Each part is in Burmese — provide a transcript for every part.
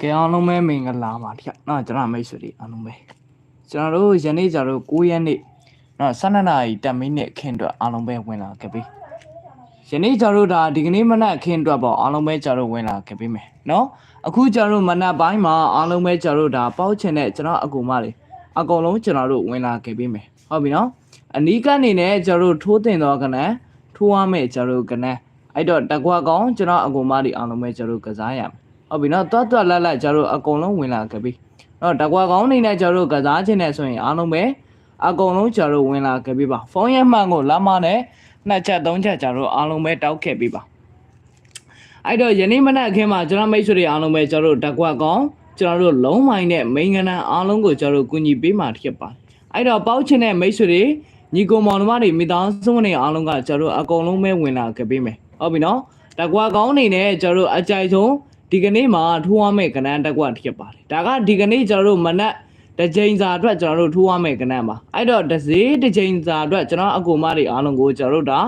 ကဲအားလုံးပဲမင်္ဂလာပါဗျ။နော်ကျွန်တော်မိတ်ဆွေတွေအားလုံးပဲကျွန်တော်တို့ယနေ့ကျတော့9ရက်နေ့နော်12နာရီ10မိနစ်ခင်းအတွက်အားလုံးပဲဝင်လာခဲ့ပြီ။ယနေ့ကျတော့ဒါဒီကနေ့မနက်ခင်းအတွက်ပေါ့အားလုံးပဲကျတော့ဝင်လာခဲ့ပြီမယ်နော်။အခုကျတော့မနက်ပိုင်းမှာအားလုံးပဲကျတော့ဒါပေါက်ချင်တဲ့ကျွန်တော်အကူမတွေအကုန်လုံးကျွန်တော်တို့ဝင်လာခဲ့ပြီမယ်။ဟုတ်ပြီနော်။အနီးကနေနဲ့ကျတော့ထိုးတင်တော့ကနန်းထိုးရမယ်ကျတော့ကနန်းအဲ့တော့တကွာကောင်ကျွန်တော်အကူမတွေအားလုံးပဲကျတော့ကစားရမယ် ဟုတ်ပြီနော်တွတ်တွတ်လက်လက်ကျတို့အကုန်လုံးဝင်လာခဲ့ပြီနော်တကွာကောင်းနေနဲ့ကျတို့ကစားခြင်းနဲ့ဆိုရင်အားလုံးပဲအကုန်လုံးကျတို့ဝင်လာခဲ့ပြီပါဖုန်းရဲ့မှန်ကိုလက်မနဲ့နှစ်ချက်သုံးချက်ကျတို့အားလုံးပဲတောက်ခဲ့ပြီပါအဲ့တော့ယနေ့မနက်အခင်းမှာကျွန်တော်မိတ်ဆွေတွေအားလုံးပဲကျတို့တကွာကောင်းကျွန်တော်တို့လုံးမိုင်းနဲ့မိန်ကနန်းအားလုံးကိုကျတို့ကူညီပေးမှဖြစ်ပါတယ်အဲ့တော့ပေါက်ချင်တဲ့မိတ်ဆွေတွေညီကိုမောင်နှမတွေမိသားစုတွေအားလုံးကကျတို့အကုန်လုံးပဲဝင်လာခဲ့ပြီမယ်ဟုတ်ပြီနော်တကွာကောင်းနေနဲ့ကျတို့အကြိုက်ဆုံး ဒီကနေ့မှာထိုးရမယ့်ကဏ္ဍတက်ကွက်ဖြစ်ပါတယ်ဒါကဒီကနေ့ကျွန်တော်တို့မနက်တစ်ချိန်စာအတွက်ကျွန်တော်တို့ထိုးရမယ့်ကဏ္ဍပါအဲ့တော့တစ်စေးတစ်ချိန်စာအတွက်ကျွန်တော်အကူမတွေအားလုံးကိုကျွန်တော်တို့ဒါ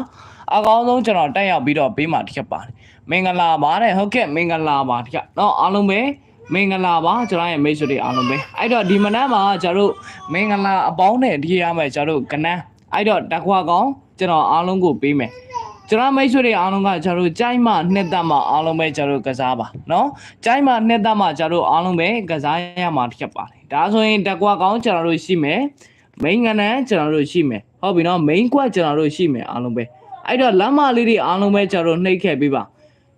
အကောင်းဆုံးကျွန်တော်တက်ရောက်ပြီးတော့ပေးမှဖြစ်ပါတယ်မင်္ဂလာပါတဲ့ဟုတ်ကဲ့မင်္ဂလာပါတခါတော့အားလုံးပဲမင်္ဂလာပါကျွန်တော်ရဲ့မိတ်ဆွေတွေအားလုံးပဲအဲ့တော့ဒီမနက်မှာကျွန်တော်တို့မင်္ဂလာအပေါင်းနဲ့ဒီရမယ်ကျွန်တော်တို့ကဏ္ဍအဲ့တော့တက်ခွာကောင်းကျွန်တော်အားလုံးကိုပေးမယ် ကျွန်တော်မိတ်ဆွေတွေအားလုံးကကျွန်တော်ကြိုက်မှနှစ်သက်မှအားလုံးပဲကျွန်တော်ကစားပါနော်ကြိုက်မှနှစ်သက်မှကျွန်တော်အားလုံးပဲကစားရမှာဖြစ်ပါတယ်ဒါဆိုရင်တကွာကောင်းကျွန်တော်တို့ရှိမယ်မိန်ကနန်းကျွန်တော်တို့ရှိမယ်ဟုတ်ပြီနော်မိန်ကွက်ကျွန်တော်တို့ရှိမယ်အားလုံးပဲအဲ့တော့လမ်းမလေးတွေအားလုံးပဲကျွန်တော်နှိပ်ခဲ့ပေးပါ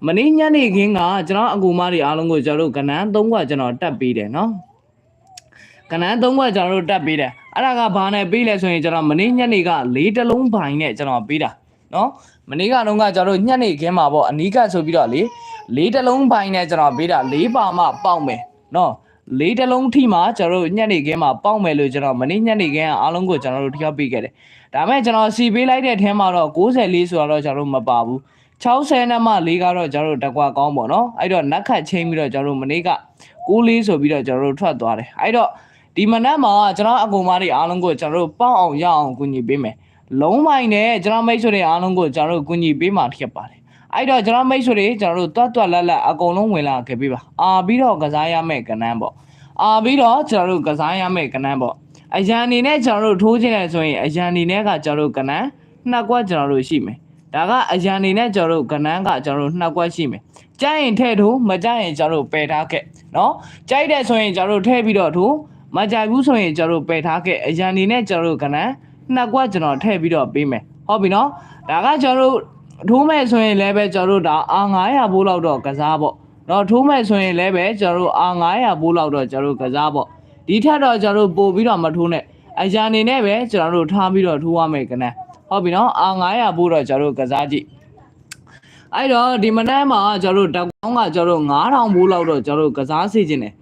မနေ့ညနေခင်းကကျွန်တော်အကူမတွေအားလုံးကိုကျွန်တော်ကနန်း၃ခွက်ကျွန်တော်တက်ပေးတယ်နော်ကနန်း၃ခွက်ကျွန်တော်တို့တက်ပေးတယ်အဲ့ဒါကဘာနဲ့ပေးလဲဆိုရင်ကျွန်တော်မနေ့ညနေက၄တလုံးပိုင်နဲ့ကျွန်တော်ပေးတာ နော်မနေ့ကတော့ကကျွန်တော်တို့ညနေခင်းမှာပေါ့အနီးကဆိုပြီးတော့လေလေးတလုံးပိုင်းနဲ့ကျွန်တော်ပေးတာလေးပါမှပေါက်မယ်နော်လေးတလုံးထိမှကျွန်တော်တို့ညနေခင်းမှာပေါက်မယ်လို့ကျွန်တော်မနေ့ညနေခင်းကအားလုံးကိုကျွန်တော်တို့ထျောက်ပေးခဲ့တယ်ဒါမဲ့ကျွန်တော်စီပေးလိုက်တဲ့အထဲမှာတော့64ဆိုတော့ကျွန်တော်တို့မပါဘူး60နဲ့မှ4ကတော့ကျွန်တော်တို့တကွာကောင်းပေါ့နော်အဲ့တော့နက်ခတ်ချင်းပြီးတော့ကျွန်တော်တို့မနေ့က64ဆိုပြီးတော့ကျွန်တော်တို့ထွက်သွားတယ်အဲ့တော့ဒီမနက်မှာကျွန်တော်အကူမတွေအားလုံးကိုကျွန်တော်တို့ပေါက်အောင်ရအောင်ကူညီပေးမယ် လုံးမိုင်းနဲ့ကျွန်တော်မိတ်ဆွေတွေအားလုံးကိုကျွန်တော်တို့ကူညီပေးမှဖြစ်ပါတယ်အဲ့တော့ကျွန်တော်မိတ်ဆွေတွေကျွန်တော်တို့တွတ်တွတ်လက်လက်အကုန်လုံးဝင်လာခဲ့ပြီပါအာပြီးတော့ကစားရမယ့်ကဏ္ဍပေါ့အာပြီးတော့ကျွန်တော်တို့ကစားရမယ့်ကဏ္ဍပေါ့အရန်အနေနဲ့ကျွန်တော်တို့ထိုးခြင်းလဲဆိုရင်အရန်အနေနဲ့ကကျွန်တော်တို့ကဏ္ဍနှစ်ကွက်ကျွန်တော်တို့ရှိမယ်ဒါကအရန်အနေနဲ့ကျွန်တော်တို့ကဏ္ဍကကျွန်တော်တို့နှစ်ကွက်ရှိမယ်ကြိုက်ရင်ထဲ့ထိုးမကြိုက်ရင်ကျွန်တော်တို့ပယ်ထားခဲ့နော်ကြိုက်တယ်ဆိုရင်ကျွန်တော်တို့ထည့်ပြီးတော့ထိုးမကြိုက်ဘူးဆိုရင်ကျွန်တော်တို့ပယ်ထားခဲ့အရန်အနေနဲ့ကျွန်တော်တို့ကဏ္ဍ နှစ်ကွက်ကျွန်တော်ထည့်ပြီးတော့ပေးမယ်ဟုတ်ပြီနော်ဒါကကျွန်တော်တို့ထိုးမဲ့ဆိုရင်လည်းပဲကျွန်တော်တို့ဒါအာ900ဘိုးလောက်တော့ကစားပေါ့နော်ထိုးမဲ့ဆိုရင်လည်းပဲကျွန်တော်တို့အာ900ဘိုးလောက်တော့ကျွန်တော်တို့ကစားပေါ့ဒီထက်တော့ကျွန်တော်တို့ပို့ပြီးတော့မထိုးနဲ့အရာအနေနဲ့ပဲကျွန်တော်တို့ထားပြီးတော့ထိုးရမယ်ကနန်းဟုတ်ပြီနော်အာ900ဘိုးတော့ကျွန်တော်တို့ကစားကြည့်အဲ့တော့ဒီမနက်မှာကျွန်တော်တို့တောက်ကောင်းကကျွန်တော်တို့9000ဘိုးလောက်တော့ကျွန်တော်တို့ကစားစေခြင်းတယ်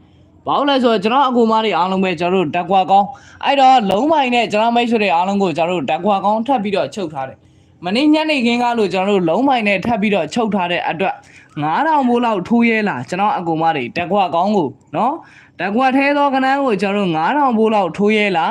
ဘာလို့လဲဆိုတော့ကျွန်တော်အကူမတွေအားလုံးပဲကျွန်တော်တို့တက်ကွာကောင်းအဲ့တော့လုံးမိုင်နဲ့ကျွန်တော်မိတ်ဆွေတွေအားလုံးကိုကျွန်တော်တို့တက်ကွာကောင်းထပ်ပြီးတော့ချုပ်ထားတယ်မနေ့ညနေခင်းကလို့ကျွန်တော်တို့လုံးမိုင်နဲ့ထပ်ပြီးတော့ချုပ်ထားတဲ့အတွက်9000ဘိုးလောက်ထိုးရဲလာကျွန်တော်အကူမတွေတက်ကွာကောင်းကိုနော်တက်ကွာထဲသောကနန်းကိုကျွန်တော်တို့9000ဘိုးလောက်ထိုးရဲလာ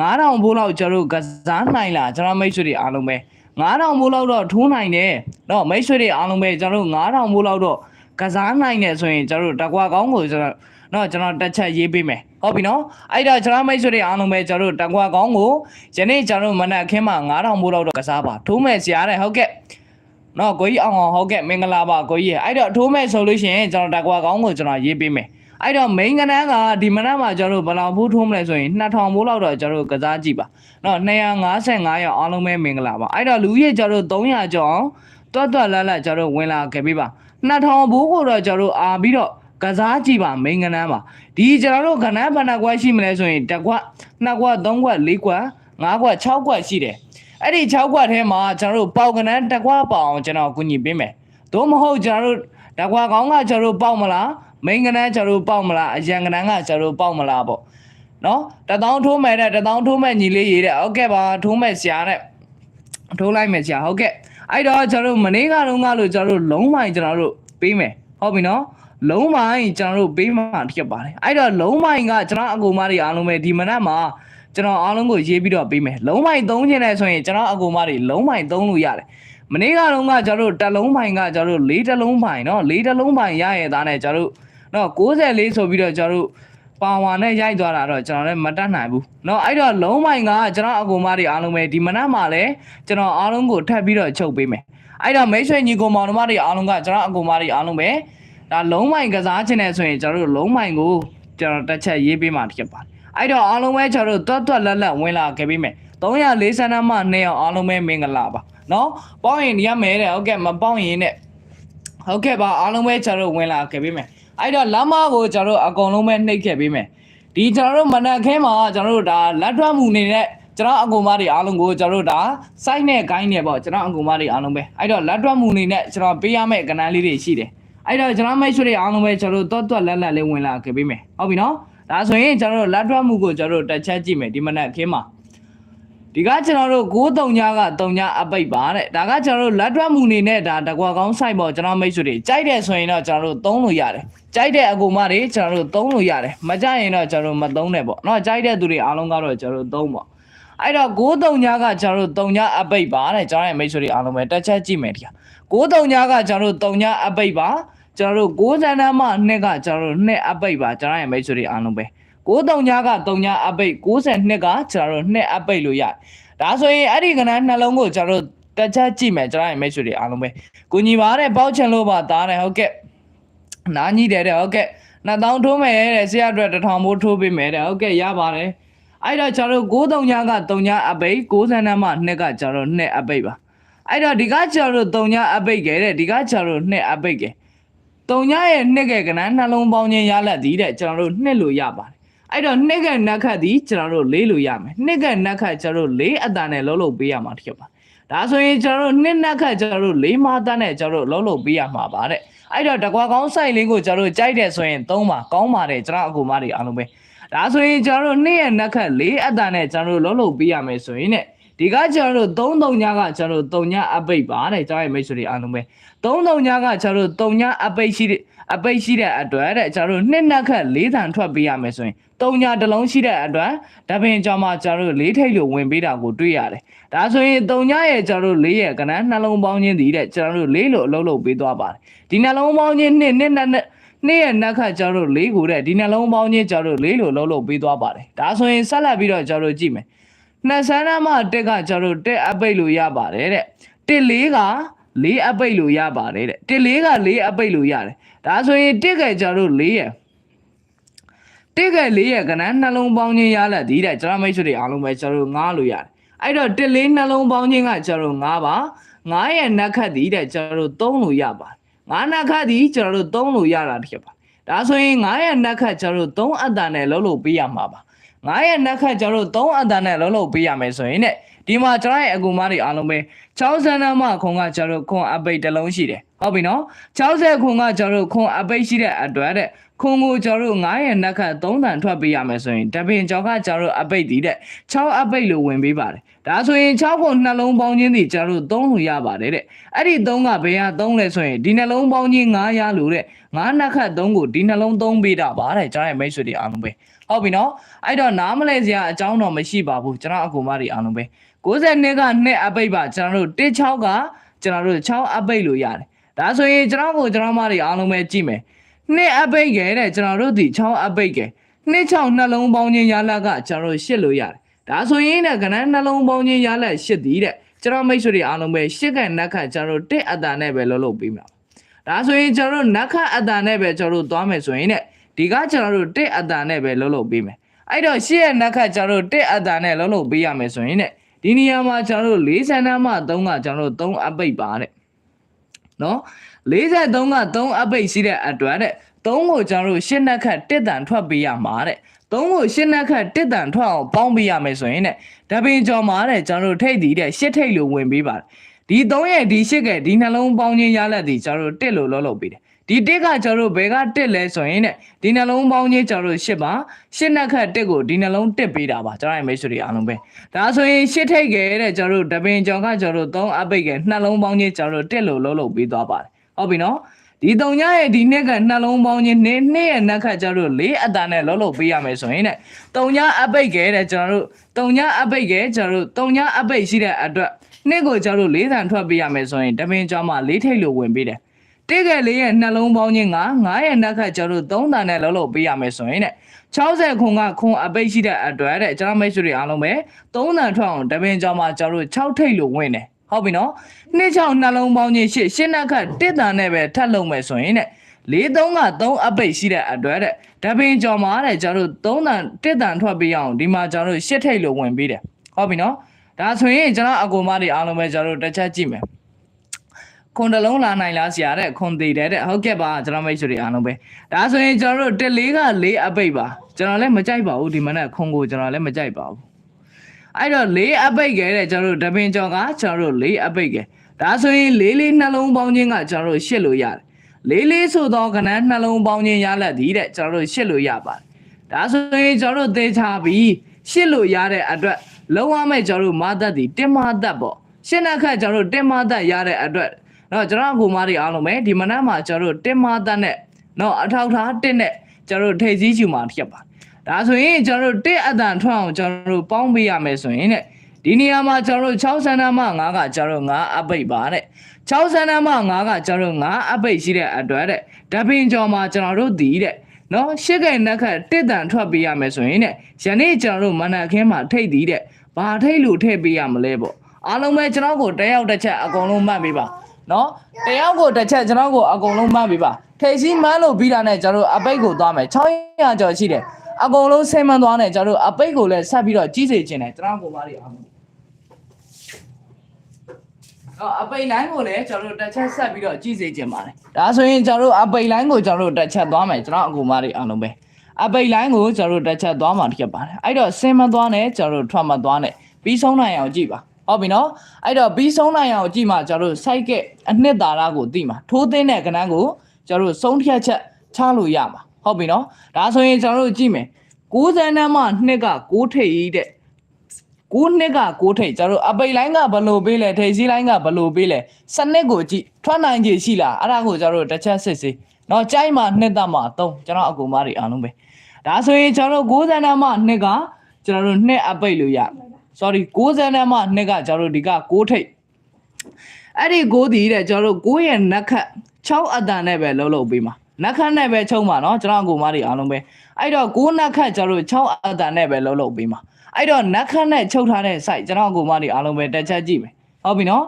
9000ဘိုးလောက်ကျွန်တော်တို့ကစားနိုင်လာကျွန်တော်မိတ်ဆွေတွေအားလုံးပဲ9000ဘိုးလောက်တော့ထိုးနိုင်တယ်နော်မိတ်ဆွေတွေအားလုံးပဲကျွန်တော်တို့9000ဘိုးလောက်တော့ကစားနိုင်တယ်ဆိုရင်ကျွန်တော်တို့တက်ကွာကောင်းကိုကျွန်တော် နော်ကျွန်တော်တက်ချက်ရေးပေးမယ်ဟုတ်ပြီနော်အဲ့တော့ကျွန်တော်မိတ်ဆွေတွေအားလုံးပဲကျွန်တော်တို့တကွာကောင်းကိုယနေ့ကျွန်တော်တို့မနက်ခင်းမှာ9000ဘိုးလောက်တော့ကစားပါထိုးမဲ့ဆရာတဲ့ဟုတ်ကဲ့နော်ကိုကြီးအောင်အောင်ဟုတ်ကဲ့မင်္ဂလာပါကိုကြီးရဲ့အဲ့တော့ထိုးမဲ့ဆိုလို့ရှိရင်ကျွန်တော်တကွာကောင်းကိုကျွန်တော်ရေးပေးမယ်အဲ့တော့ main ကနန်းကဒီမနက်မှာကျွန်တော်တို့ဘယ်လောက်ဘူးထိုးမလဲဆိုရင်2000ဘိုးလောက်တော့ကျွန်တော်တို့ကစားကြည့်ပါနော်255ရောက်အားလုံးပဲမင်္ဂလာပါအဲ့တော့လူကြီးကျွန်တော်တို့300ကျော်အောင်တွတ်တွတ်လတ်လတ်ကျွန်တော်တို့ဝင်လာခဲ့ပြီပါ2000ဘိုးကိုတော့ကျွန်တော်တို့အာပြီးတော့ ကစားကြည့်ပါမိန်ကနန်းပါဒီကျွန်တော်တို့ကနန်းဘဏ္ဍကွက်ရှိမလဲဆိုရင်တစ်ကွက်နှစ်ကွက်သုံးကွက်လေးကွက်ငါးကွက်၆ကွက်ရှိတယ်အဲ့ဒီ6ကွက်ထဲမှာကျွန်တော်တို့ပေါကနန်းတစ်ကွက်ပေါအောင်ကျွန်တော်ကူညီပေးမယ်သို့မဟုတ်ကျွန်တော်တို့တစ်ကွက်ကောင်းကကျွန်တော်တို့ပေါက်မလားမိန်ကနန်းကျွန်တော်တို့ပေါက်မလားအရန်ကနန်းကကျွန်တော်တို့ပေါက်မလားပေါ့နော်တထောင်ထိုးမယ်တဲ့တထောင်ထိုးမဲ့ညီလေးရေးတဲ့ဟုတ်ကဲ့ပါထိုးမဲ့ဆရာတဲ့ထိုးလိုက်မယ်ဆရာဟုတ်ကဲ့အဲ့တော့ကျွန်တော်တို့မနေ့ကတော့ကလို့ကျွန်တော်တို့လုံးမိုင်ကျွန်တော်တို့ပေးမယ်ဟုတ်ပြီနော် လုံးမိုင်းကျွန်တော်တို့ပေးမှဖြစ်ပါတယ်အဲ့တော့လုံးမိုင်းကကျွန်တော်အကူမတွေအားလုံးပဲဒီမနက်မှာကျွန်တော်အားလုံးကိုရေးပြီးတော့ပေးမယ်လုံးမိုင်းသုံးခြင်းနဲ့ဆိုရင်ကျွန်တော်အကူမတွေလုံးမိုင်းသုံးလို့ရတယ်မနေ့ကတော့ကကျွန်တော်တို့တက်လုံးမိုင်းကကျွန်တော်တို့လေးတလုံးမိုင်းเนาะလေးတလုံးမိုင်းရရဲ့သားနဲ့ကျွန်တော်တို့ နော်94ဆိုပြီးတော့ကျွန်တော်တို့ပါဝါနဲ့ရိုက်သွားတာတော့ကျွန်တော်လည်းမတတ်နိုင်ဘူးเนาะအဲ့တော့လုံးမိုင်ကကျွန်တော်အကူမတွေအားလုံးပဲဒီမနက်မှာလည်းကျွန်တော်အားလုံးကိုထပ်ပြီးတော့ချုပ်ပေးမယ်အဲ့တော့မိတ်ဆွေညီကိုမောင်နှမတွေအားလုံးကကျွန်တော်အကူမတွေအားလုံးပဲ ဒါလုံးမိုင်ကစားခြင်းနဲ့ဆိုရင်ကျွန်တော်တို့လုံးမိုင်ကိုကျွန်တော်တစ်ချက်ရေးပေးမှာဖြစ်ပါတယ်အဲ့တော့အားလုံးပဲကျွန်တော်တို့တွတ်တွတ်လက်လက်ဝင်လာခဲ့ပြီမယ်340နာမှ2အောင်အားလုံးပဲမင်္ဂလာပါနော်ပေါင်းရင်ဒီရမယ်တဲ့ဟုတ်ကဲ့မပေါင်းရင်တဲ့ဟုတ်ကဲ့ပါအားလုံးပဲကျွန်တော်တို့ဝင်လာခဲ့ပြီမယ်အဲ့တော့လမ်းမကိုကျွန်တော်တို့အကုန်လုံးပဲနှိပ်ခဲ့ပြီမယ်ဒီကျွန်တော်တို့မနက်ခင်းမှာကျွန်တော်တို့ဒါလက်တွတ်မှုနေတဲ့ကျွန်တော်အကူမတွေအားလုံးကိုကျွန်တော်တို့ဒါ site နဲ့ gain နဲ့ပေါ့ကျွန်တော်အကူမတွေအားလုံးပဲအဲ့တော့လက်တွတ်မှုအနေနဲ့ကျွန်တော်ပေးရမယ့်ကဏ္ဍလေးတွေရှိတယ် အဲ့တော့ကျွန်တော်မိတ်ဆွေတွေအားလုံးပဲကျွန်တော်တို့တွတ်တွတ်လက်လက်လေးဝင်လာခဲ့ပေးမယ်ဟုတ်ပြီနော်ဒါဆိုရင်ကျွန်တော်တို့လက်တွက်မှုကိုကျွန်တော်တို့တစ်ချက်ကြည့်မယ်ဒီမနက်ခင်းမှာ ဒီကကျွန်တော်တို့93ညက3ညအပိတ်ပါတဲ့ဒါကကျွန်တော်တို့လက်တွက်မှုနေနဲ့ဒါတကွာကောင်း site ပေါ့ကျွန်တော်မိတ်ဆွေတွေကြိုက်တယ်ဆိုရင်တော့ကျွန်တော်တို့သုံးလို့ရတယ်ကြိုက်တဲ့အကူမတွေကျွန်တော်တို့သုံးလို့ရတယ်မကြိုက်ရင်တော့ကျွန်တော်တို့မသုံးနဲ့ပေါ့เนาะကြိုက်တဲ့သူတွေအားလုံးကတော့ကျွန်တော်တို့သုံးပေါ့အဲ့တော့93ညကကျွန်တော်တို့3ညအပိတ်ပါတဲ့ကျွန်တော်ရဲ့မိတ်ဆွေတွေအားလုံးပဲတစ်ချက်ကြည့်မယ်ဒီက 93ညကကျွန်တော်တို့3ညအပိတ်ပါကျွန်တော်တို့60နမှနှစ်ကကျွန်တော်တို့နှစ်အပိတ်ပါကျွန်တော်ရဲ့မိတ်ဆွေတွေအားလုံးပဲ93ညက3ညအပိတ်62ကကျွန်တော်တို့နှစ်အပိတ်လို့ရတယ်ဒါဆိုရင်အဲ့ဒီကဏ္ဍနှလုံးကိုကျွန်တော်တို့တစ်ချက်ကြည့်မယ်ကျွန်တော်ရဲ့မိတ်ဆွေတွေအားလုံးပဲကိုညီပါတဲ့ပေါက်ချင်လို့ပါသားတယ်ဟုတ်ကဲ့နားကြီးတယ်တဲ့ဟုတ်ကဲ့2000ထိုးမယ်တဲ့ဆရာအတွက်1000မိုးထိုးပေးမယ်တဲ့ဟုတ်ကဲ့ရပါတယ်အဲ့တော့ကျွန်တော်တို့93ညက3ညအပိတ်60နမှနှစ်ကကျွန်တော်တို့နှစ်အပိတ်ပါ အဲ့တော့ဒီကကျွန်တော်တို့3ညအပိတ်ခဲ့တဲ့ဒီကကျွန်တော်တို့နှစ်အပိတ်ခဲ့3ညရဲ့နှစ်ကကဏ္ဍနှလုံးပေါင်းခြင်းရလက်သည်တဲ့ကျွန်တော်တို့နှစ်လို့ရပါတယ်အဲ့တော့နှစ်ကနက်ခတ်သည်ကျွန်တော်တို့လေးလို့ရမယ်နှစ်ကနက်ခတ်ကျွန်တော်တို့လေးအတန်နဲ့လုံးလုံးပေးရမှာတစ်ချက်ပါဒါဆိုရင်ကျွန်တော်တို့နှစ်နက်ခတ်ကျွန်တော်တို့လေးမတန်းနဲ့ကျွန်တော်တို့လုံးလုံးပေးရမှာပါတဲ့အဲ့တော့တကွာကောင်းဆိုင်လေးကိုကျွန်တော်တို့ကြိုက်တယ်ဆိုရင်သုံးပါကောင်းပါတယ်ကျွန်တော်အကူမတွေအားလုံးပဲဒါဆိုရင်ကျွန်တော်တို့နှစ်ရဲ့နက်ခတ်လေးအတန်နဲ့ကျွန်တော်တို့လုံးလုံးပေးရမယ်ဆိုရင်တဲ့ ဒီကကျွန်တော်တို့3 3ညကကျွန်တော်တို့3ညအပိတ်ပါတဲ့ကျွန်တော်ရဲ့မိတ်ဆွေတွေအားလုံးပဲ3 3ညကကျွန်တော်တို့3ညအပိတ်ရှိတဲ့အပိတ်ရှိတဲ့အတွက်တဲ့ကျွန်တော်တို့နှစ်နက်ခတ်၄တန်ထွက်ပေးရမယ်ဆိုရင်3ညတစ်လုံးရှိတဲ့အတွက်တပင်ကြောင့်မှကျွန်တော်တို့၄ထိပ်လို့ဝင်ပေးတာကိုတွေ့ရတယ်ဒါဆိုရင်3ညရဲ့ကျွန်တော်တို့၄ရဲ့ကဏ္ဍနှလုံးပေါင်းခြင်းတည်တဲ့ကျွန်တော်တို့၄လို့အလုံးလုံးပေးသွားပါတယ်ဒီနှလုံးပေါင်းခြင်းနှစ်နှစ်နှစ်နှစ်နေ့ရဲ့နက်ခတ်ကျွန်တော်တို့၄ကိုတဲ့ဒီနှလုံးပေါင်းခြင်းကျွန်တော်တို့၄လို့လုံးလုံးပေးသွားပါတယ်ဒါဆိုရင်ဆက်လက်ပြီးတော့ကျွန်တော်တို့ကြည့်မယ် နှစ်ဆန်းသားမှတက်ကကျွန်တော်တို့တက်အပိတ်လို့ရပါတယ်တဲ့တစ်လေးကလေးအပိတ်လို့ရပါတယ်တဲ့တစ်လေးကလေးအပိတ်လို့ရတယ်ဒါဆိုရင်တက်ကကျွန်တော်တို့၄ရဲ့တက်ကလေးရဲ့ကဏ္ဍနှလုံးပေါင်းခြင်းရလက်ဒီတဲ့ကျွန်တော်မိတ်ဆွေတွေအားလုံးပဲကျွန်တော်တို့ငားလို့ရတယ်အဲ့တော့တစ်လေးနှလုံးပေါင်းခြင်းကကျွန်တော်တို့၅ပါ၅ရဲ့နက်ခတ်ဒီတဲ့ကျွန်တော်တို့၃လို့ရပါတယ်ငါးနက်ခတ်ဒီကျွန်တော်တို့၃လို့ရတာတစ်ချက်ပါဒါဆိုရင်9ရဲ့နက်ခတ်ကျွန်တော်တို့3အတန်နဲ့လုံးလို့ပေးရမှာပါ 9ရဲ့နက်ခတ်ကျွန်တော်တို့3အတန်နဲ့လုံးလို့ပေးရမယ်ဆိုရင်ねဒီမှာကျွန်တော်ရဲ့အကူမတွေအားလုံးပဲ60နမခွန်ကကျွန်တော်တို့ခွန်အပိတ်တစ်လုံးရှိတယ်ဟုတ်ပြီနော်60ခွန်ကကျွန်တော်တို့ခွန်အပိတ်ရှိတဲ့အတွက်တဲ့ခွန်ကိုကျွန်တော်တို့9ရဲ့နက်ခတ်3တန်ထွက်ပေးရမယ်ဆိုရင်တပင်ကျော်ကကျွန်တော်တို့အပိတ်တည်တဲ့6အပိတ်လို့ဝင်ပေးပါတယ်ဒါဆိုရင်6ခွန်နှလုံးပေါင်းခြင်းဒီကျွန်တော်တို့3လို့ရပါတယ်တဲ့အဲ့ဒီ3ကဘယ်ဟာ3လဲဆိုရင်ဒီနှလုံးပေါင်းခြင်း9ရလို့တဲ့9နက်ခတ်3ကိုဒီနှလုံး3ပေးတာပါတဲ့ကျွန်တော်ရဲ့မိတ်ဆွေတွေအားလုံးပဲ ဟုတ်ပြီနော်အဲ့တော့နားမလဲစရာအကြောင်းတော့မရှိပါဘူးကျွန်တော်အကူမတွေအားလုံးပဲ62ကနှစ်အပိတ်ပါကျွန်တော်တို့16ကကျွန်တော်တို့6အပိတ်လို့ရတယ်ဒါဆိုရင်ကျွန်တော်ကိုကျွန်တော်မတွေအားလုံးပဲကြည့်မယ်နှစ်အပိတ်ကဲတဲ့ကျွန်တော်တို့ဒီ6အပိတ်ကဲနှစ်6နှလုံးပေါင်းခြင်းရလကကျွန်တော်တို့ရှစ်လို့ရတယ်ဒါဆိုရင်တဲ့ကဏ္ဍနှလုံးပေါင်းခြင်းရလက်ရှစ်ဒီတဲ့ကျွန်တော်မိတ်ဆွေတွေအားလုံးပဲရှစ်ကနက်ခတ်ကျွန်တော်တို့တစ်အတန်နဲ့ပဲလုံးလုံးပြီးမှာဒါဆိုရင်ကျွန်တော်တို့နက်ခတ်အတန်နဲ့ပဲကျွန်တော်တို့သွားမယ်ဆိုရင်တဲ့ ဒီကကျွန်တော်တို့တစ်အတန်နဲ့ပဲလုံးလုံးပြီးမယ်အဲ့တော့ရှစ်ရဲ့နက်ခတ်ကျွန်တော်တို့တစ်အတန်နဲ့လုံးလုံးပြီးရမယ်ဆိုရင်တဲ့ဒီနေရာမှာကျွန်တော်တို့40နံမှ3ကကျွန်တော်တို့3အပိတ်ပါတဲ့နော်43က3အပိတ်ရှိတဲ့အတွက်တဲ့3ကိုကျွန်တော်တို့ရှစ်နက်ခတ်တစ်တန်ထွက်ပေးရမှာတဲ့3ကိုရှစ်နက်ခတ်တစ်တန်ထွက်အောင်ပေါင်းပေးရမယ်ဆိုရင်တဲ့ဓပင်ကျော်မှာတဲ့ကျွန်တော်တို့ထိတ်တည်တဲ့ရှစ်ထိတ်လို့ဝင်ပေးပါတယ်ဒီ3ရဲ့ဒီရှစ်ကဒီနှလုံးပေါင်းခြင်းရလက်ဒီကျွန်တော်တို့တစ်လို့လောလုပ်ပေးတယ် ဒီတစ်ကကျွန်တော်တို့ဘယ်ကတစ်လဲဆိုရင်တဲ့ဒီနှလုံးပေါင်းခြင်းကျွန်တော်တို့ရှစ်ပါရှစ်နက်ခတ်တစ်ကိုဒီနှလုံးတစ်ပေးတာပါကျွန်တော်ရဲ့မိတ်ဆွေတွေအားလုံးပဲဒါဆိုရင်ရှစ်ထိတ်ကတဲ့ကျွန်တော်တို့ဓပင်ကျော်ကကျွန်တော်တို့3အပိတ်ကနှလုံးပေါင်းခြင်းကျွန်တော်တို့တစ်လို့လောလုပ်ပေးသွားပါတယ်ဟုတ်ပြီနော်ဒီတုံညရဲ့ဒီနှစ်ကနှလုံးပေါင်းခြင်းနှစ်နှစ်ရဲ့နက်ခတ်ကျတော့လေးအတန်နဲ့လုံးလုံးပေးရမယ်ဆိုရင်တဲ့တုံညအပိတ်ကဲတဲ့ကျွန်တော်တို့တုံညအပိတ်ကဲကျွန်တော်တို့တုံညအပိတ်ရှိတဲ့အတွက်နှစ်ကိုကျွန်တော်တို့လေးတန်ထွက်ပေးရမယ်ဆိုရင်တပင်ကျော်မှလေးထိတ်လို့ဝင်ပေးတယ် တိကလေးရဲ့နှလုံးပေါင်းခြင်းက9ရဲ့နှက်ခတ်ကျွန်တော်တို့3တန်နဲ့လုံးလုံးပေးရမယ်ဆိုရင်တဲ့60ခွန်ကခွန်အပိတ်ရှိတဲ့အတွက်တဲ့ကျွန်တော်မိတ်ဆွေတွေအားလုံးပဲ3တန်ထွက်အောင်တပင်ကြောင်မှာကျွန်တော်တို့6ထိတ်လို့ဝင်တယ်ဟုတ်ပြီနော်နှစ်ချောင်းနှလုံးပေါင်းခြင်းရှစ်ရှင်းနှက်ခတ်1တန်နဲ့ပဲထပ်လုံးမယ်ဆိုရင်တဲ့လေးသုံးက3အပိတ်ရှိတဲ့အတွက်တဲ့တပင်ကြောင်မှာတဲ့ကျွန်တော်တို့3တန်1တန်ထွက်ပေးအောင်ဒီမှာကျွန်တော်တို့ရှစ်ထိတ်လို့ဝင်ပေးတယ်ဟုတ်ပြီနော်ဒါဆိုရင်ကျွန်တော်အကူမတွေအားလုံးပဲကျွန်တော်တို့တစ်ချက်ကြည့်မယ် ခွန်တလုံးလာနိုင်လားဆရာတဲ့ခွန်သေးတယ်တဲ့ဟုတ်ကဲ့ပါကျွန်တော်မိတ်ဆွေတွေအားလုံးပဲဒါဆိုရင်ကျွန်တော်တို့တက်လေးကလေးအပိတ်ပါကျွန်တော်လည်းမကြိုက်ပါဘူးဒီမနေ့ခွန်ကိုကျွန်တော်လည်းမကြိုက်ပါဘူးအဲ့တော့လေးအပိတ်ခဲ့တဲ့ကျွန်တော်တို့တပင်ကျော်ကကျွန်တော်တို့လေးအပိတ်ခဲ့ဒါဆိုရင်လေးလေးနှလုံးပေါင်းခြင်းကကျွန်တော်တို့ရှစ်လို့ရတယ်လေးလေးဆိုတော့ကဏ္ဍနှလုံးပေါင်းခြင်းရလက်သည်တဲ့ကျွန်တော်တို့ရှစ်လို့ရပါတယ်ဒါဆိုရင်ကျွန်တော်တို့သေချာပြီးရှစ်လို့ရတဲ့အတွက်လုံးဝမဲ့ကျွန်တော်တို့မာသက်သည်တင်မာသက်ပေါ့ရှင်းတဲ့ခါကျွန်တော်တို့တင်မာသက်ရတဲ့အတွက် တော့ကျွန်တော်အကူမတွေအားလုံးပဲဒီမနက်မှာကျွန်တော်တို့တင်မသက်နဲ့တော့အထောက်ထားတစ်နဲ့ကျွန်တော်တို့ထိပ်စည်းချူမှာဖြစ်ပါဒါဆိုရင်ကျွန်တော်တို့တစ်အတန်ထွက်အောင်ကျွန်တော်တို့ပေါင်းပေးရမယ်ဆိုရင်တဲ့ဒီနေရာမှာကျွန်တော်တို့6ဆန္ဒမ9ကကျွန်တော်တို့9အပိတ်ပါတဲ့6ဆန္ဒမ9ကကျွန်တော်တို့9အပိတ်ရှိတဲ့အတွက်တဲ့ဓပင်ကျော်မှာကျွန်တော်တို့ဒီတဲ့နော်ရှစ်ကဲနက်ခတ်တစ်တန်ထွက်ပေးရမယ်ဆိုရင်တဲ့ယနေ့ကျွန်တော်တို့မနက်ခင်းမှာထိတ်သည်တဲ့ဘာထိတ်လို့ထည့်ပေးရမလဲပေါ့အားလုံးပဲကျွန်တော်ကိုတယောက်တစ်ချက်အကုန်လုံးမှတ်ပေးပါ နော်တယောက်ကိုတစ်ချက်ကျွန်တော်ကိုအကုန်လုံးမှတ်ပေးပါထိတ်စီမန်းလို့ပြီးတာနဲ့ကျွန်တော်တို့အပိတ်ကိုသွားမယ်600ကျော်ရှိတယ်အကုန်လုံးဆင်းမန်းသွားတယ်ကျွန်တော်တို့အပိတ်ကိုလည်းဆက်ပြီးတော့ကြီးစေခြင်းတယ်ကျွန်တော်ကိုမတွေအောင်တော့အပိတ်လိုင်းကိုလည်းကျွန်တော်တို့တစ်ချက်ဆက်ပြီးတော့ကြီးစေခြင်းပါတယ်ဒါဆိုရင်ကျွန်တော်တို့အပိတ်လိုင်းကိုကျွန်တော်တို့တစ်ချက်သွားမယ်ကျွန်တော်အကူမတွေအားလုံးပဲအပိတ်လိုင်းကိုကျွန်တော်တို့တစ်ချက်သွားမှာဖြစ်ပါတယ်အဲ့တော့ဆင်းမသွားနဲ့ကျွန်တော်တို့ထွက်မသွားနဲ့ပြီးဆုံးနိုင်အောင်ကြည့်ပါ ဟုတ်ပြီနော်အဲ့တော့ B ဆုံးနိုင်အောင်ကြည့်မှာကျွန်တော်တို့ site ကအနှစ်သာရကိုသိမှာထိုးသိမ်းတဲ့ကဏ္ဍကိုကျွန်တော်တို့ဆုံးဖြတ်ချက်ချလို့ရမှာဟုတ်ပြီနော်ဒါဆိုရင်ကျွန်တော်တို့ကြည့်မယ်90နံမှနှစ်က6ထိပ်ကြီးတဲ့9နှစ်က6ထိပ်ကျွန်တော်တို့အပိတ်လိုင်းကဘယ်လိုပေးလဲထိပ်စီးလိုင်းကဘယ်လိုပေးလဲစနစ်ကိုကြည့်ထွက်နိုင်ခြေရှိလားအဲ့ဒါကိုကျွန်တော်တို့တစ်ချက်စစ်စေးနော်ကြိုက်မှာနှစ်သက်မှာ3ကျွန်တော်အကူမတွေအားလုံးပဲဒါဆိုရင်ကျွန်တော်တို့90နံမှနှစ်ကကျွန်တော်တို့နှစ်အပိတ်လို့ရမယ် sorry 60နန်းမှနှစ်ကကျွန်တော်တို့ဒီက6ထိတ်အဲ့ဒီ6ဒီတဲ့ကျွန်တော်တို့6ရဲ့နက်ခတ်6အတန်နဲ့ပဲလုံးလုံးပေးမှာနက်ခတ်နဲ့ပဲချုံပါเนาะကျွန်တော်အကူမတွေအားလုံးပဲအဲ့တော့6နက်ခတ်ကျွန်တော်တို့6အတန်နဲ့ပဲလုံးလုံးပေးမှာ အဲ့တော့နက်ခတ်နဲ့ချုပ်ထားတဲ့ site ကျွန်တော်အကူမတွေအားလုံးပဲတက်ချက်ကြည့်မယ်ဟုတ်ပြီနော်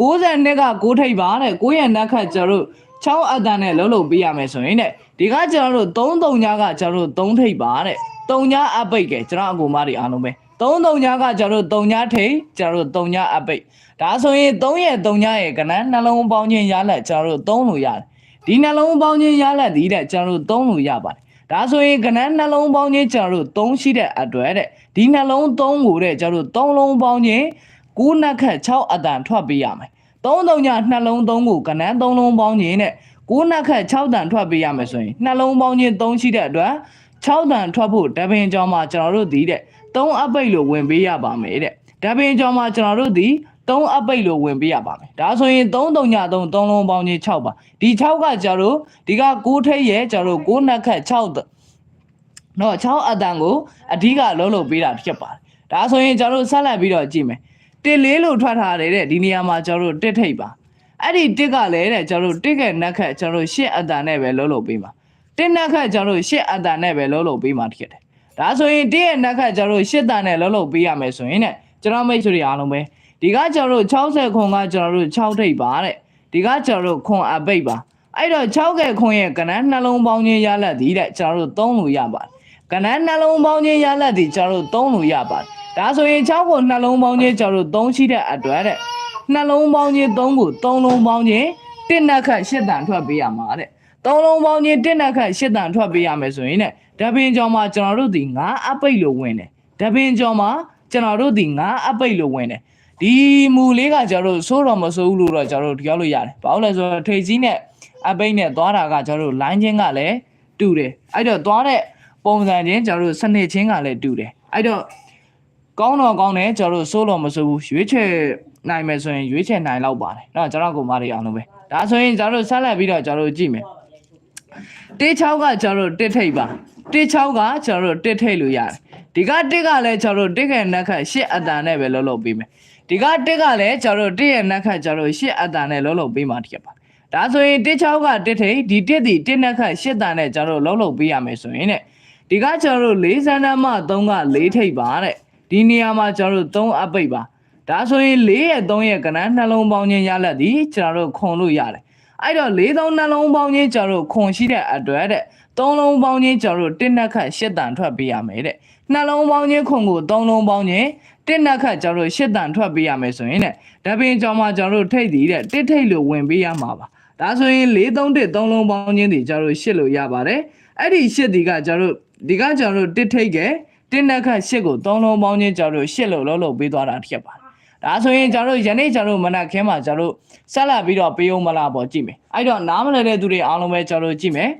60နှစ်က6ထိပ်ပါတဲ့6ရဲ့နက်ခတ်ကျွန်တော်တို့6အတန်နဲ့လုံးလုံးပေးရမယ်ဆိုရင်တဲ့ဒီကကျွန်တော်တို့3 3ညကကျွန်တော်တို့3ထိပ်ပါတဲ့3ညအပိတ်ကကျွန်တော်အကူမတွေအားလုံးပဲ 3 3ညကကျွန်တော်တို့3ညထိပ်ကျွန်တော်တို့3ညအပိတ်ဒါဆိုရင်3ရဲ့3ညရဲ့ကဏ္ဍနှလုံးပေါင်းခြင်းရလက်ကျွန်တော်တို့3လို့ရတယ်ဒီနှလုံးပေါင်းခြင်းရလက်ဒီတဲ့ကျွန်တော်တို့3လို့ရပါတယ်ဒါဆိုရင်ကနန်းနှလုံးပေါင်းချင်းကျွန်တော်တို့3ရှိတဲ့အတွက်တဲ့ဒီနှလုံး3ကိုတဲ့ကျွန်တော်တို့3လုံးပေါင်းချင်း9နှက်ခတ်6အတန်ထွက်ပေးရမယ်3တုံညနှလုံး3ကိုကနန်း3လုံးပေါင်းချင်းတဲ့9နှက်ခတ်6တန်ထွက်ပေးရမယ်ဆိုရင်နှလုံးပေါင်းချင်း3ရှိတဲ့အတွက်6တန်ထွက်ဖို့တပင်ကျော်မှာကျွန်တော်တို့ဒီတဲ့ 3အပိတ်လို့ဝင်ပေးရပါမယ်တဲ့တပင်ကျော်မှာကျွန်တော်တို့ဒီ3အပိတ်လို့ဝင်ပေးရပါမယ်ဒါဆိုရင်3တုံည3 3လုံးပေါင်းချင်း6ပါဒီ6ကကျွန်တော်တို့ဒီက9ထိပ်ရဲ့ကျွန်တော်တို့9နှက်ခတ်6တော့6အတန်ကိုအဓိကလုံးလုံးပေးတာဖြစ်ပါတယ်ဒါဆိုရင်ကျွန်တော်တို့ဆက်လက်ပြီးတော့ကြည့်မယ်တစ်လေးလို့ထွက်ထားတယ်တဲ့ဒီနေရာမှာကျွန်တော်တို့တစ်ထိပ်ပါအဲ့ဒီတစ်ကလည်းတဲ့ကျွန်တော်တို့တစ်ကနက်ခတ်ကျွန်တော်တို့ရှစ်အတန်နဲ့ပဲလုံးလုံးပေးပါတစ်နက်ခတ်ကျွန်တော်တို့ရှစ်အတန်နဲ့ပဲလုံးလုံးပေးမှာဖြစ်တယ် ဒါဆိုရင်တစ်ရဲ့နက်ခတ်ကျွန်တော်တို့ရှစ်တန်နဲ့လုံးလုံးပေးရမယ်ဆိုရင်တဲ့ကျွန်တော်မိတ်ဆွေတွေအားလုံးပဲဒီကကျွန်တော်တို့60ခွန်ကကျွန်တော်တို့6ထိပ်ပါတဲ့ဒီကကျွန်တော်တို့ခွန်အပိတ်ပါအဲ့တော့6ကဲခွန်ရဲ့ကဏ္ဍနှလုံးပေါင်းခြင်းရလက်သည်တဲ့ကျွန်တော်တို့3လို့ရပါတယ်ကဏ္ဍနှလုံးပေါင်းခြင်းရလက်ဒီကျွန်တော်တို့3လို့ရပါတယ်ဒါဆိုရင်6ကိုနှလုံးပေါင်းခြင်းကျွန်တော်တို့3ရှိတဲ့အတွက်တဲ့နှလုံးပေါင်းခြင်း3ကို3လုံးပေါင်းခြင်းတစ်နက်ခတ်8တန်ထွက်ပေးရမှာတဲ့3လုံးပေါင်းခြင်းတစ်နက်ခတ်8တန်ထွက်ပေးရမယ်ဆိုရင်တဲ့ ။တပင်ကြောင်မှာကျွန်တော်တို့ဒီငါအပိတ်လို့ဝင်တယ်။တပင်ကြောင်မှာကျွန်တော်တို့ဒီငါအပိတ်လို့ဝင်တယ်။ဒီမူလေးကကျွန်တော်တို့စိုးတော့မစိုးဘူးလို့တော့ကျွန်တော်တို့ပြောလို့ရတယ်။ဘာလို့လဲဆိုတော့ထိတ်ကြီးနဲ့အပိတ်နဲ့သွားတာကကျွန်တော်တို့လိုင်းချင်းကလည်းတူတယ်။အဲ့တော့သွားတဲ့ပုံစံချင်းကျွန်တော်တို့စနစ်ချင်းကလည်းတူတယ်။အဲ့တော့ကောင်းတော့ကောင်းတယ်ကျွန်တော်တို့စိုးတော့မစိုးဘူးရွေးချယ်နိုင်မယ်ဆိုရင်ရွေးချယ်နိုင်လောက်ပါတယ်။နော်ကျွန်တော်ကိုမတွေအောင်လို့ပဲ။ဒါဆိုရင်ကျွန်တော်တို့ဆက်လက်ပြီးတော့ကျွန်တော်တို့ကြည့်မယ်။ တေး6ကကျွန်တော်တို့တစ်ထိပ်ပါတေး6ကကျွန်တော်တို့တစ်ထိပ်လို့ရတယ်ဒီကတစ်ကလည်းကျွန်တော်တို့တစ်ခဲနက်ခတ်ရှစ်အတန်နဲ့ပဲလုံးလုံးပေးမယ်ဒီကတစ်ကလည်းကျွန်တော်တို့တစ်ရဲ့နက်ခတ်ကျွန်တော်တို့ရှစ်အတန်နဲ့လုံးလုံးပေးမှာတကယ်ပါဒါဆိုရင်တစ်ချောက်ကတစ်ထိတ်ဒီတစ်ဒီတစ်နှစ်ခတ်ရှစ်တန်နဲ့ကျွန်တော်တို့လုံးလုံးပေးရမယ်ဆိုရင်တဲ့ဒီကကျွန်တော်တို့၄စန္ဒမ3က၄ထိတ်ပါတဲ့ဒီနေရာမှာကျွန်တော်တို့3အပိတ်ပါဒါဆိုရင်4ရဲ့3ရဲ့ကဏ္ဍနှလုံးပေါင်းခြင်းရလက်ဒီကျွန်တော်တို့ခွန်လို့ရတယ် အဲ့တော့၄သုံးနှလုံးပေါင်းခြင်းကျွန်တော်တို့ခွန်ရှိတဲ့အတွက်တဲ့သုံးလုံးပေါင်းခြင်းကျွန်တော်တို့တစ်နှစ်ခတ်ရှစ်တန်ထွက်ပေးရမယ်တဲ့နှလုံးပေါင်းခြင်းခွန်ကိုသုံးလုံးပေါင်းခြင်းတစ်နှစ်ခတ်ကျွန်တော်တို့ရှစ်တန်ထွက်ပေးရမယ်ဆိုရင်တဲ့ဒါပင်ကြောင့်မှကျွန်တော်တို့ထိတ်တည်တဲ့တစ်ထိတ်လို့ဝင်ပေးရမှာပါဒါဆိုရင်4 3 1 3လုံးပေါင်းခြင်းတွေကျတော့ရှစ်လို့ရပါတယ်အဲ့ဒီရှစ်ဒီကကျတော့ဒီကကျတော့တစ်ထိတ်ကတစ်နက်ခတ်ရှစ်ကို3လုံးပေါင်းခြင်းကျတော့ရှစ်လို့လုံးလုံးပေးသွားတာဖြစ်ပါတယ် ဒါဆိုရင်ကျတော့ယနေ့ကျတော့မနက်ခင်းမှာကျတော့ဆက်လက်ပြီးတော့ပေးအောင်မလားပေါ့ကြည့်မယ်အဲ့တော့နားမလည်တဲ့သူတွေအားလုံးပဲကျတော့ကြည့်မယ်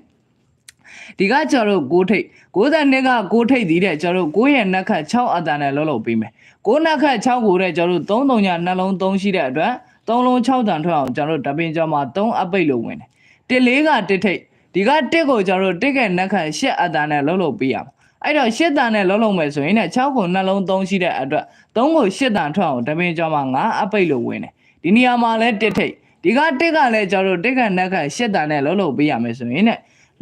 ဒီကကျတော့6ထိတ်62က6ထိတ်ဒီတဲ့ကျတော့9ရဲ့နက်ခတ်6အတန်နဲ့လုံးလုံးပေးမယ်9နက်ခတ်6ကိုတဲ့ကျတော့3 3ညနှလုံး3ရှိတဲ့အတွက်3လုံး6တန်ထွက်အောင်ကျတော့တပင်ကျော်မှာ3အပိတ်လို့ဝင်တယ်တစ်လေးကတစ်ထိတ်ဒီကတစ်ကိုကျတော့တစ်ကနက်ခတ်8အတန်နဲ့လုံးလုံးပေးရမှာ အဲ့တော့8တန်နဲ့လုံးလုံးမယ်ဆိုရင်ね6ကိုနှလုံး3ရှိတဲ့အတွက်3ကို8တန်ထွက်အောင်တပင်ကျော်မှာ9အပိတ်လို့ဝင်တယ်ဒီနေရာမှာလဲတစ်ထိတ်ဒီကတစ်ကလည်းကျတော့တစ်ကနက်ခတ်8တန်နဲ့လုံးလုံးပေးရမယ်ဆိုရင်ね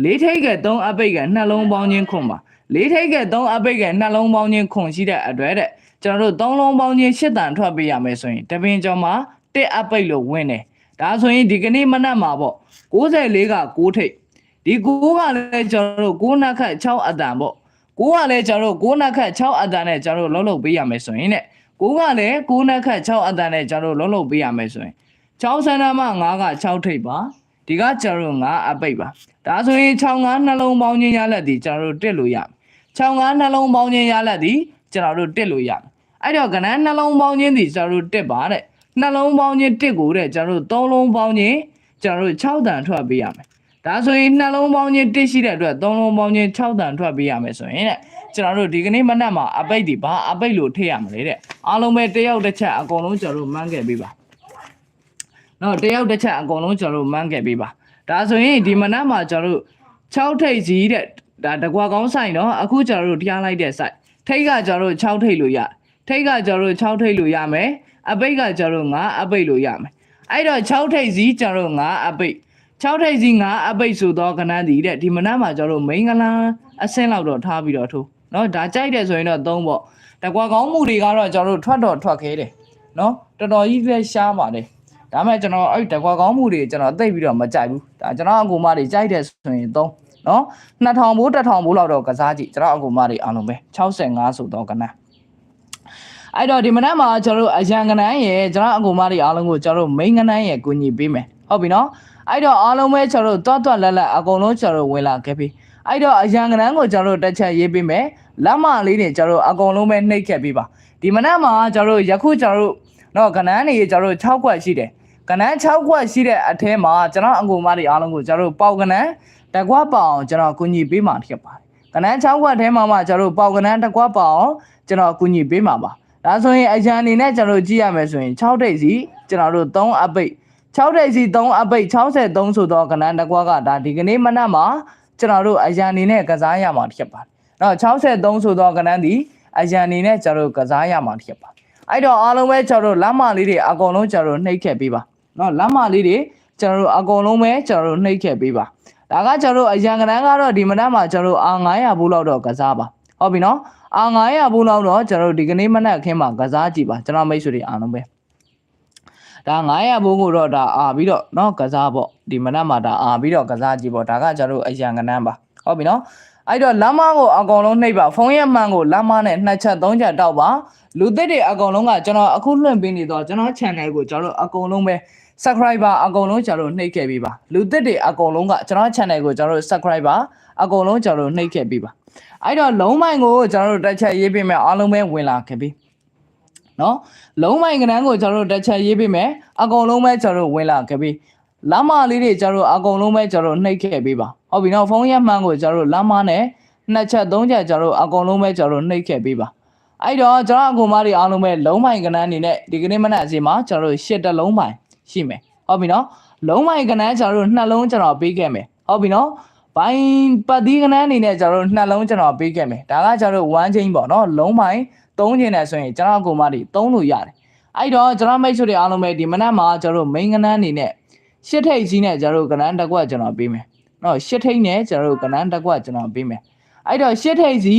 လေးထိတ်က3အပိတ်ကနှလုံးပေါင်းခြင်းခွန်ပါလေးထိတ်က3အပိတ်ကနှလုံးပေါင်းခြင်းခွန်ရှိတဲ့အတွက်တဲ့ကျွန်တော်တို့3လုံးပေါင်းခြင်း8တန်ထွက်ပေးရမယ်ဆိုရင်တပင်ကျော်မှာတစ်အပိတ်လို့ဝင်တယ်ဒါဆိုရင်ဒီကနေ့မနက်မှာပေါ့64က6ထိတ်ဒီ9ကလည်းကျွန်တော်တို့9နက်ခတ်6အတန်ပေါ့ 9ကလည်းကျွန်တော်တို့9နက်ခတ်6အတန်နဲ့ကျွန်တော်တို့လုံးလုံးပေးရမယ်ဆိုရင်တဲ့9ကလည်း9နက်ခတ်6အတန်နဲ့ကျွန်တော်တို့လုံးလုံးပေးရမယ်ဆိုရင်6ဆန္ဒမ9က6ထိတ်ပါဒီကကျွန်တော်တို့9အပိတ်ပါဒါဆိုရင်6 9နှလုံးပေါင်းခြင်းရလက်ဒီကျွန်တော်တို့တက်လို့ရမယ်6 9နှလုံးပေါင်းခြင်းရလက်ဒီကျွန်တော်တို့တက်လို့ရမယ်အဲ့တော့ကဏ္ဍနှလုံးပေါင်းခြင်းဒီကျွန်တော်တို့တက်ပါတဲ့နှလုံးပေါင်းခြင်းတစ်ကိုတဲ့ကျွန်တော်တို့3လုံးပေါင်းခြင်းကျွန်တော်တို့6တန်ထွက်ပေးရမယ် ဒါဆိုရင်နှလုံးပေါင်းခြင်းတစ်ရှိတဲ့အတွက်3လုံးပေါင်းခြင်း6တန်ထွက်ပေးရမယ်ဆိုရင်တဲ့ကျွန်တော်တို့ဒီကနေ့မနက်မှာအပိတ်ဒီဘာအပိတ်လို့ထည့်ရမလဲတဲ့အားလုံးပဲတယောက်တစ်ချက်အကုန်လုံးကျွန်တော်တို့မှန်းခဲ့ပေးပါနော်တယောက်တစ်ချက်အကုန်လုံးကျွန်တော်တို့မှန်းခဲ့ပေးပါဒါဆိုရင်ဒီမနက်မှာကျွန်တော်တို့6ထိပ်စီးတဲ့ဒါတကွာကောင်းဆိုင်နော်အခုကျွန်တော်တို့တရားလိုက်တဲ့ဆိုင်ထိပ်ကကျွန်တော်တို့6ထိပ်လို့ရထိပ်ကကျွန်တော်တို့6ထိပ်လို့ရမယ်အပိတ်ကကျွန်တော်တို့9အပိတ်လို့ရမယ်အဲ့တော့6ထိပ်စီးကျွန်တော်တို့9အပိတ် 6ထိပ်စီး9အပိတ်ဆိုတော့ခဏတည်တဲ့ဒီမနက်မှာကျွန်တော်တို့မိန်းကလန်းအဆင့်လောက်တော့ထားပြီးတော့ထိုးနော်ဒါကြိုက်တယ်ဆိုရင်တော့3ပေါ့တကွာကောင်းမှုတွေကတော့ကျွန်တော်တို့ထွက်တော့ထွက်ခဲတယ်နော်တော်တော်ကြီးလည်းရှားပါတယ်ဒါမဲ့ကျွန်တော်အဲ့တကွာကောင်းမှုတွေကျွန်တော်သိပ်ပြီးတော့မကြိုက်ဘူးဒါကျွန်တော်အကူမတွေကြိုက်တယ်ဆိုရင်3နော်2000ဘိုး1000ဘိုးလောက်တော့ကစားကြည့်ကျွန်တော်အကူမတွေအားလုံးပဲ65ဆိုတော့ကနန်းအဲ့တော့ဒီမနက်မှာကျွန်တော်တို့အရန်ကနန်းရဲ့ကျွန်တော်အကူမတွေအားလုံးကိုကျွန်တော်တို့မိန်းကနန်းရဲ့ကူညီပေးမယ်ဟုတ်ပြီနော် အဲ့တော့အားလုံးပဲကျွန်တော်တို့တွတ်တွတ်လက်လက်အကုန်လုံးကျွန်တော်တို့ဝင်လာခဲ့ပြီအဲ့တော့အရန်ကနန်းကိုကျွန်တော်တို့တစ်ချက်ရေးပေးမယ်လက်မလေးတွေကျွန်တော်တို့အကုန်လုံးပဲနှိပ်ခဲ့ပေးပါဒီမနက်မှာကျွန်တော်တို့ယခုကျွန်တော်တို့နော်ကနန်းတွေကျွန်တော်တို့6ခွက်ရှိတယ်ကနန်း6ခွက်ရှိတဲ့အထဲမှာကျွန်တော်အကူမတွေအားလုံးကိုကျွန်တော်တို့ပေါက်ကနန်းတစ်ခွက်ပေါအောင်ကျွန်တော်ကူညီပေးမှာဖြစ်ပါတယ်ကနန်း6ခွက်ထဲမှာမှကျွန်တော်တို့ပေါက်ကနန်းတစ်ခွက်ပေါအောင်ကျွန်တော်ကူညီပေးမှာပါဒါဆိုရင်အရန်အနေနဲ့ကျွန်တော်တို့ကြည့်ရမယ်ဆိုရင်6တိတ်စီကျွန်တော်တို့3အပိတ် 6တိတ်စီ3အပိတ်63ဆိုတော့ကနန်းတစ်ခွက်ကဒါဒီကနေ့မနက်မှာကျွန်တော်တို့အရန်အနေနဲ့ကစားရမှာဖြစ်ပါတယ်နော်63ဆိုတော့ကနန်းဒီအရန်အနေနဲ့ကျွန်တော်တို့ကစားရမှာဖြစ်ပါတယ်အဲ့တော့အားလုံးပဲကျွန်တော်တို့လမ်းမလေးတွေအကုန်လုံးကျွန်တော်တို့နှိပ်ခဲ့ပေးပါနော်လမ်းမလေးတွေကျွန်တော်တို့အကုန်လုံးပဲကျွန်တော်တို့နှိပ်ခဲ့ပေးပါဒါကကျွန်တော်တို့အရန်ကနန်းကတော့ဒီမနက်မှာကျွန်တော်တို့အာ900ဘူးလောက်တော့ကစားပါဟုတ်ပြီနော်အာ900ဘူးလောက်တော့ကျွန်တော်တို့ဒီကနေ့မနက်ခင်းမှာကစားကြည့်ပါကျွန်တော်မိတ်ဆွေတွေအားလုံးပဲ ဒါ900ဘူးကိုတော့ဒါအာပြီးတော့เนาะကစားပေါ့ဒီမနက်မှာဒါအာပြီးတော့ကစားကြည့်ပေါ့ဒါကကျွန်တော်တို့အရန်ကနန်းပါဟုတ်ပြီနော်အဲ့တော့လမ်းမကိုအကောင်လုံးနှိပ်ပါဖုန်းရဲ့မှန်ကိုလမ်းမနဲ့နှစ်ချက်သုံးချက်တောက်ပါလူသစ်တွေအကောင်လုံးကကျွန်တော်အခုလွှင့်ပေးနေတော့ကျွန်တော် channel ကိုကျွန်တော်အကောင်လုံးပဲ subscriber အကောင်လုံးကျွန်တော်နှိပ်ခဲ့ပေးပါလူသစ်တွေအကောင်လုံးကကျွန်တော် channel ကိုကျွန်တော် subscriber အကောင်လုံးကျွန်တော်နှိပ်ခဲ့ပေးပါအဲ့တော့လုံးမိုင်ကိုကျွန်တော်တက်ချက်ရေးပေးမယ်အားလုံးပဲဝင်လာခဲ့ပြီ နော်လုံးမိုင်ကနန်းကိုကျွန်တော်တက်ချက်ရေးပေးမယ်အကောင်လုံးပဲကျွန်တော်ဝင်လာခဲ့ပြီလမ်းမလေးတွေကျွန်တော်အကုန်လုံးပဲကျွန်တော်နှိပ်ခဲ့ပေးပါဟုတ်ပြီနော်ဖုန်းရမှန်ကိုကျွန်တော်လမ်းမနဲ့နှစ်ချက်သုံးချက်ကျွန်တော်အကုန်လုံးပဲကျွန်တော်နှိပ်ခဲ့ပေးပါအဲ့တော့ကျွန်တော်အကူမတွေအားလုံးပဲလုံးမိုင်ကနန်းအနေနဲ့ဒီကနေ့မနက်အချိန်မှာကျွန်တော်ရှစ်တလုံးမိုင်ရှိမယ်ဟုတ်ပြီနော်လုံးမိုင်ကနန်းကျွန်တော်နှစ်လုံးကျွန်တော်ပေးခဲ့မယ်ဟုတ်ပြီနော်ဘိုင်းပတ်သီးကနန်းအနေနဲ့ကျွန်တော်နှစ်လုံးကျွန်တော်ပေးခဲ့မယ်ဒါကကျွန်တော်1ချင်းပေါ့နော်လုံးမိုင် 3ချင်းနဲ့ဆိုရင်ကျွန်တော်အကူမတွေ3လို့ရတယ်အဲ့တော့ကျွန်တော်မိတ်ဆွေတွေအားလုံးပဲဒီမနက်မှာကျွန်တော် main ကနန်းအနေနဲ့ရှစ်ထိပ်ကြီးနဲ့ကျွန်တော်တို့ကနန်းတစ်ကွက်ကျွန်တော်ပေးမယ်နော်ရှစ်ထိပ်နဲ့ကျွန်တော်တို့ကနန်းတစ်ကွက်ကျွန်တော်ပေးမယ်အဲ့တော့ရှစ်ထိပ်စီ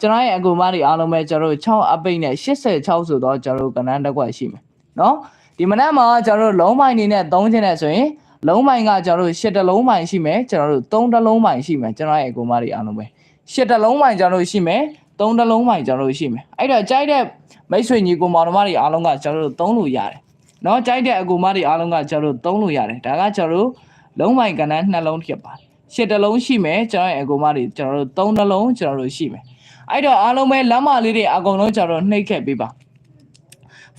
ကျွန်တော်ရဲ့အကူမတွေအားလုံးပဲကျွန်တော်တို့6အပိတ်နဲ့86ဆိုတော့ကျွန်တော်တို့ကနန်းတစ်ကွက်ရှိမယ်နော်ဒီမနက်မှာကျွန်တော်တို့လုံးပိုင်းနေနဲ့3ခြင်းနဲ့ဆိုရင်လုံးပိုင်းကကျွန်တော်တို့8တလုံးပိုင်းရှိမယ်ကျွန်တော်တို့3တလုံးပိုင်းရှိမယ်ကျွန်တော်ရဲ့အကူမတွေအားလုံးပဲ8တလုံးပိုင်းကျွန်တော်တို့ရှိမယ် သုံးတစ်လုံးမှကျွန်တော်တို့ရှိမယ်အဲ့တော့ကြိုက်တဲ့မိတ်ဆွေညီကိုမောင်နှမတွေအားလုံးကကျွန်တော်တို့သုံးလို့ရတယ်နော်ကြိုက်တဲ့အကူမတွေအားလုံးကကျွန်တော်တို့သုံးလို့ရတယ်ဒါကကျွန်တော်တို့လုံးပိုင်ကဏ္ဍနှလုံးဖြစ်ပါတယ်ရှစ်တလုံးရှိမယ်ကျွန်တော်ရဲ့အကူမတွေကျွန်တော်တို့သုံးတလုံးကျွန်တော်တို့ရှိမယ်အဲ့တော့အားလုံးပဲလမ်းမလေးတွေအကုန်လုံးကျွန်တော်တို့နှိပ်ခဲ့ပေးပါ